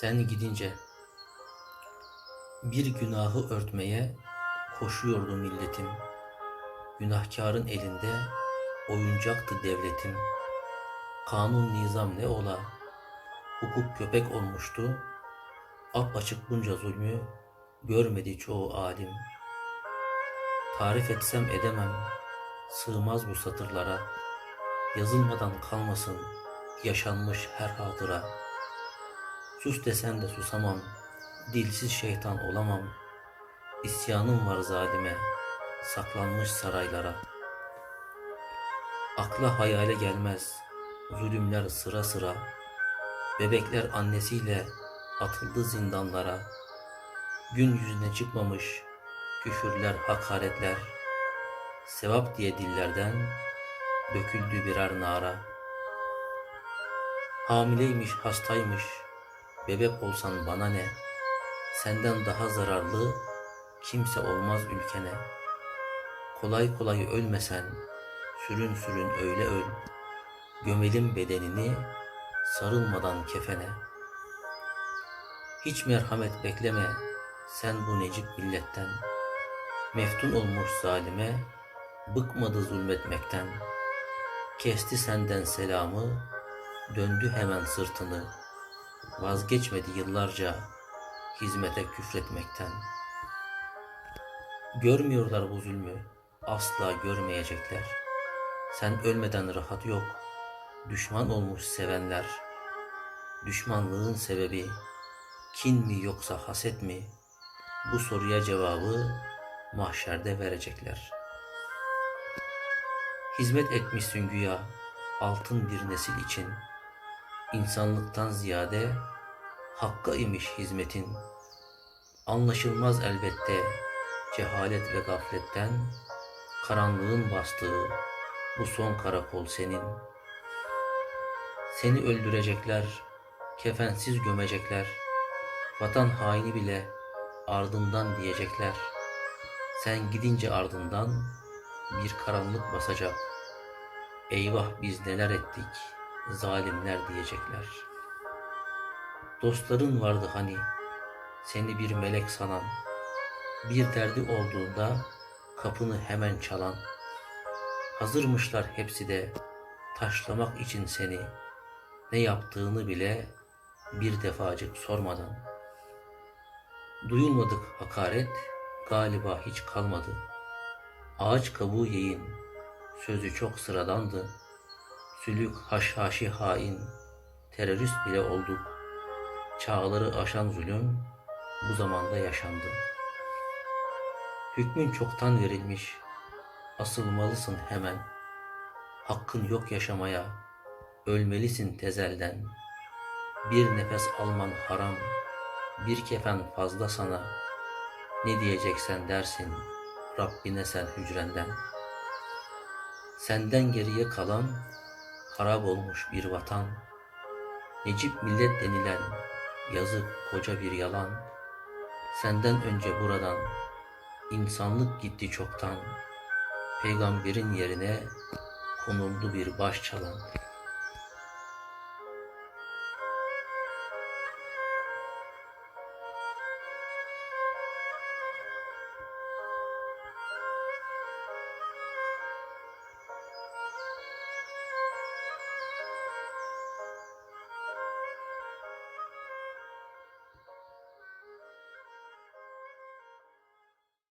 Sen gidince bir günahı örtmeye koşuyordu milletim. Günahkarın elinde oyuncaktı devletim. Kanun nizam ne ola, hukuk köpek olmuştu. Apaçık bunca zulmü görmedi çoğu alim. Tarif etsem edemem, sığmaz bu satırlara. Yazılmadan kalmasın yaşanmış her hatıra. Sus desen de susamam, dilsiz şeytan olamam. İsyanım var zalime, saklanmış saraylara. Akla hayale gelmez, zulümler sıra sıra. Bebekler annesiyle atıldı zindanlara. Gün yüzüne çıkmamış küfürler, hakaretler. Sevap diye dillerden döküldü birer nara. Hamileymiş, hastaymış, bebek olsan bana ne? Senden daha zararlı kimse olmaz ülkene. Kolay kolay ölmesen, sürün sürün öyle öl. Gömelim bedenini, sarılmadan kefene. Hiç merhamet bekleme, sen bu necip milletten. Meftun olmuş zalime, bıkmadı zulmetmekten. Kesti senden selamı, döndü hemen sırtını. Vazgeçmedi yıllarca hizmete küfretmekten. Görmüyorlar bu zulmü, asla görmeyecekler. Sen ölmeden rahat yok, düşman olmuş sevenler. Düşmanlığın sebebi kin mi yoksa haset mi? Bu soruya cevabı mahşerde verecekler. Hizmet etmişsin güya altın bir nesil için. İnsanlıktan ziyade hakka imiş hizmetin. Anlaşılmaz elbette cehalet ve gafletten karanlığın bastığı bu son karakol senin. Seni öldürecekler, kefensiz gömecekler. Vatan haini bile ardından diyecekler. Sen gidince ardından bir karanlık basacak. Eyvah biz neler ettik, zalimler diyecekler. Dostların vardı hani, seni bir melek sanan, bir derdi olduğunda kapını hemen çalan. Hazırmışlar hepsi de taşlamak için seni, ne yaptığını bile bir defacık sormadan. Duyulmadık hakaret galiba hiç kalmadı. Ağaç kabuğu yiyin, sözü çok sıradandı. Sülük haşhaşi hain, terörist bile olduk. Çağları aşan zulüm bu zamanda yaşandı. Hükmün çoktan verilmiş, asılmalısın hemen. Hakkın yok yaşamaya, ölmelisin tezelden. Bir nefes alman haram, bir kefen fazla sana. Ne diyeceksen dersin, Rabbine sen hücrenden. Senden geriye kalan, harap olmuş bir vatan. Necip millet denilen, yazık koca bir yalan. Senden önce buradan, insanlık gitti çoktan. Peygamberin yerine konuldu bir baş çalan.